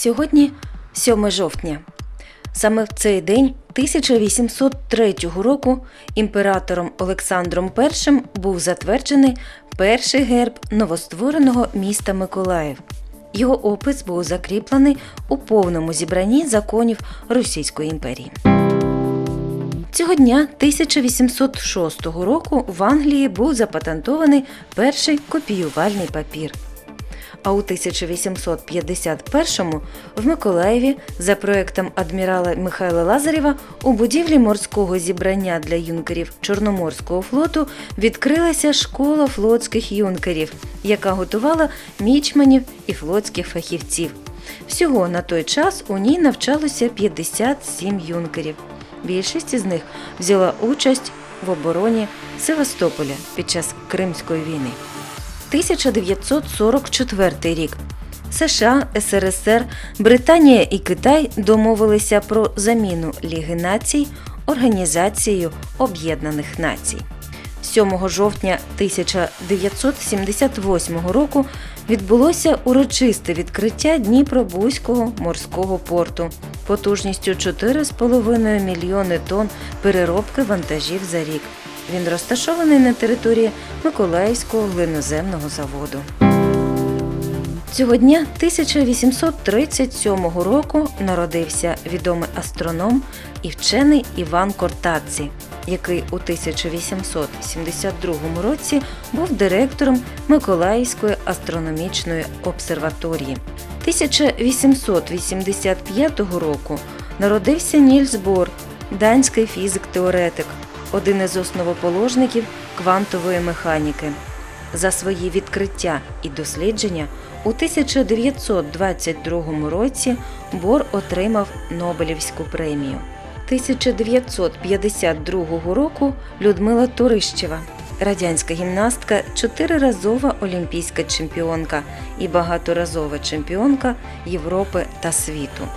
Сьогодні 7 жовтня. Саме в цей день 1803 року імператором Олександром І був затверджений перший герб новоствореного міста Миколаїв. Його опис був закріплений у повному зібранні законів Російської імперії. Цього дня 1806 року в Англії був запатентований перший копіювальний папір. А у 1851-му в Миколаєві за проектом адмірала Михайла Лазарєва у будівлі морського зібрання для юнкерів Чорноморського флоту відкрилася школа флотських юнкерів, яка готувала мічманів і флотських фахівців. Всього на той час у ній навчалося 57 юнкерів. Більшість із них взяла участь в обороні Севастополя під час Кримської війни. 1944 рік. США, СРСР, Британія і Китай домовилися про заміну Ліги націй Організацією Об'єднаних Націй. 7 жовтня 1978 року відбулося урочисте відкриття Дніпробузького морського порту потужністю 4,5 мільйони тонн переробки вантажів за рік. Він розташований на території Миколаївського глиноземного заводу. Цього дня 1837 року народився відомий астроном і вчений Іван Кортадзе, який у 1872 році був директором Миколаївської астрономічної обсерваторії. 1885 року народився Нільс Бор, данський фізик-теоретик, один із основоположників квантової механіки. За свої відкриття і дослідження у 1922 році Бор отримав Нобелівську премію. 1952 року Людмила Турищева, радянська гімнастка, чотириразова олімпійська чемпіонка і багаторазова чемпіонка Європи та світу.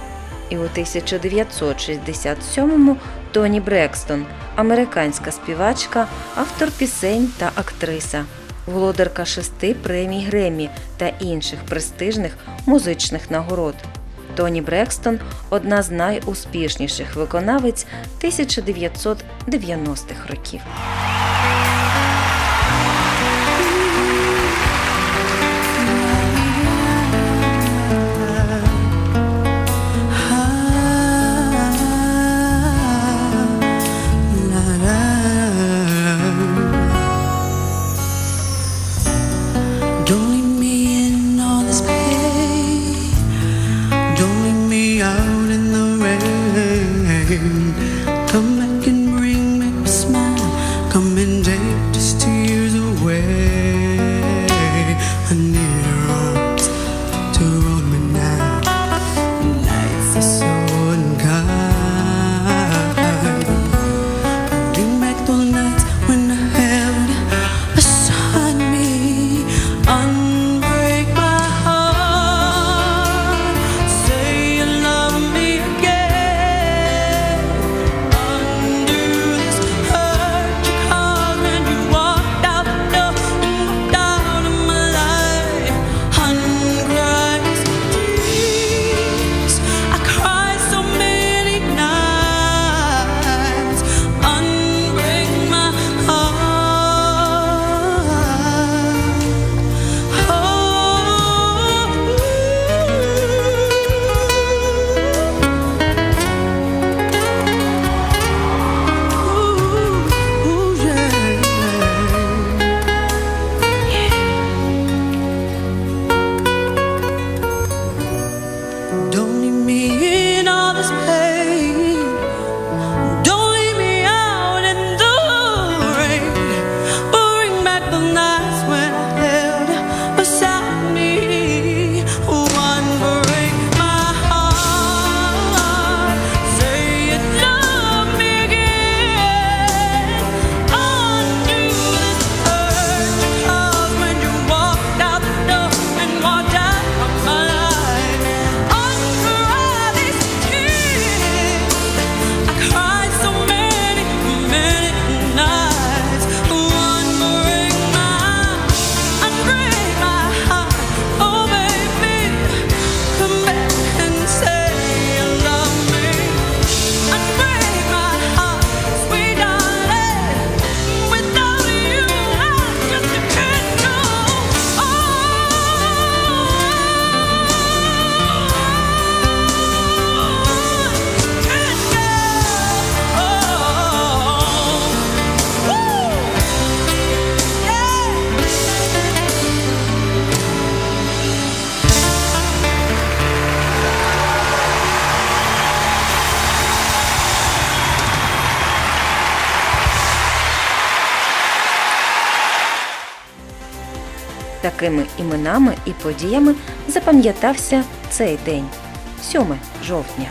І у 1967-му Тоні Брекстон, американська співачка, автор пісень та актриса, володарка шести премій Гремі та інших престижних музичних нагород. Тоні Брекстон одна з найуспішніших виконавиць 1990-х років. Такими іменами і подіями запам'ятався цей день 7 жовтня.